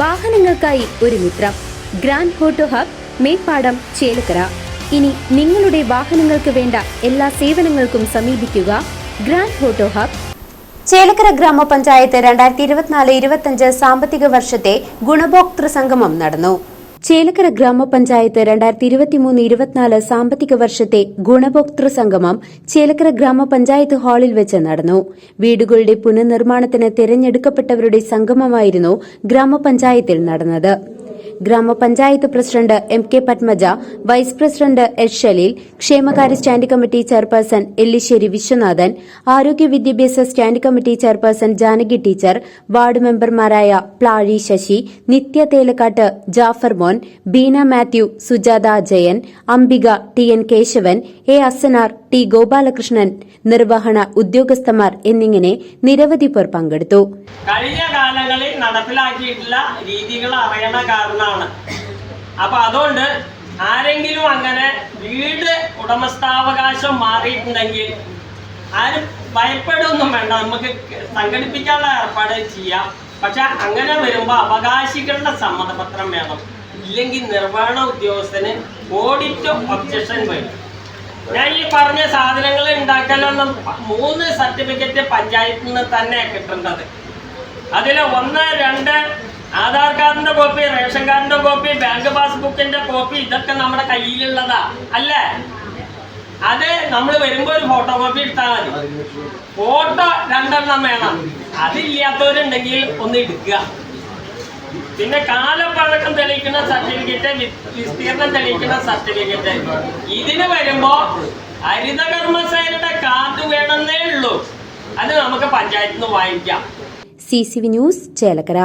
വാഹനങ്ങൾക്കായി ഒരു മിത്രം. Grand ഹോട്ടോ hub Meppadam Chelakkara. ഇനി നിങ്ങളുടെ വാഹനങ്ങൾക്ക് വേണ്ട എല്ലാ സേവനങ്ങൾക്കും സമീപിക്കുക ഗ്രാൻഡ് ഹോട്ടോ ഹബ്. ചേലക്കര ഗ്രാമപഞ്ചായത്ത് രണ്ടായിരത്തി ഇരുപത്തിനാല് ഇരുപത്തിയഞ്ച് സാമ്പത്തിക വർഷത്തെ ഗുണഭോക്തൃ സംഗമം നടന്നു. ചേലക്കര ഗ്രാമപഞ്ചായത്ത് രണ്ടായിരത്തി ഇരുപത്തിമൂന്ന് ഇരുപത്തിനാല് സാമ്പത്തിക വർഷത്തെ ഗുണഭോക്തൃ സംഗമം ചേലക്കര ഗ്രാമപഞ്ചായത്ത് ഹാളിൽ വെച്ച് നടന്നു. വീടുകളുടെ പുനർനിർമ്മാണത്തിന് തിരഞ്ഞെടുക്കപ്പെട്ടവരുടെ സംഗമമായിരുന്നു ഗ്രാമപഞ്ചായത്തിൽ നടന്നത്. ഗ്രാമപഞ്ചായത്ത് president M K Padmaja vice president H Shaleel ക്ഷേമകാര്യ standing committee chairperson Ellissery Viswanathan ആരോഗ്യ വിദ്യാഭ്യാസ standing committee chairperson Janaki teacher ward മെമ്പർമാരായ Plazhi Sasi Nithya Thelakkattu Jafar Mon Beena Mathew Sujatha Jayan Ambika T N Kesavan A Asanar T Gopalakrishnan നിർവഹണ ഉദ്യോഗസ്ഥന്മാർ എന്നിങ്ങനെ നിരവധി പേർ പങ്കെടുത്തു. കഴിഞ്ഞ കാലങ്ങളിൽ നടപ്പിലാക്കിയിട്ടുള്ള രീതികൾ അറിയണ കാരണമാണ്. അപ്പൊ അതുകൊണ്ട് ആരെങ്കിലും അങ്ങനെ വീട് ഉടമസ്ഥാവകാശം മാറിയിട്ടുണ്ടെങ്കിൽ ആരും ഭയപ്പെടുകയൊന്നും വേണ്ട. നമുക്ക് സംഘടിപ്പിക്കാനുള്ള ഏർപ്പാട് ചെയ്യാം. പക്ഷെ അങ്ങനെ വരുമ്പോൾ അവകാശികളുടെ സമ്മതപത്രം വേണം. ഇല്ലെങ്കിൽ നിർവഹണ ഉദ്യോഗസ്ഥന് ഓഡിറ്റ് ഒബ്ജക്ഷൻ വരും. ഞാൻ ഈ പറഞ്ഞ സാധനങ്ങൾ ഉണ്ടാക്കാനൊന്നും മൂന്ന് സർട്ടിഫിക്കറ്റ് പഞ്ചായത്തിൽ നിന്ന് തന്നെ കിട്ടേണ്ടത്. അതിൽ ഒന്ന് രണ്ട് ആധാർ കാർഡിന്റെ കോപ്പി റേഷൻ കാർഡിന്റെ കോപ്പി ബാങ്ക് പാസ്ബുക്കിന്റെ കോപ്പി ഇതൊക്കെ നമ്മുടെ കയ്യിലുള്ളതാ. അല്ലേ? അത് നമ്മൾ വരുമ്പോ ഒരു ഫോട്ടോ കോപ്പി എടുത്താൽ മതി ഫോട്ടോ രണ്ടെണ്ണം വേണം. അതില്ലാത്തവരുണ്ടെങ്കിൽ ഒന്ന് എടുക്കുക. പിന്നെ കാലപ്പഴക്കം തെളിയിക്കുന്ന സർട്ടിഫിക്കറ്റ് വിസ്തീർണം തെളിയിക്കുന്ന സർട്ടിഫിക്കറ്റ്. ഇതിന് വരുമ്പോ ഹരിതകർമ്മസേനയുടെ കാർഡ് വേണമെന്നേ ഉള്ളൂ. അത് നമുക്ക് പഞ്ചായത്തിൽ നിന്ന് വാങ്ങിക്കാം. C C V news Chelakkara.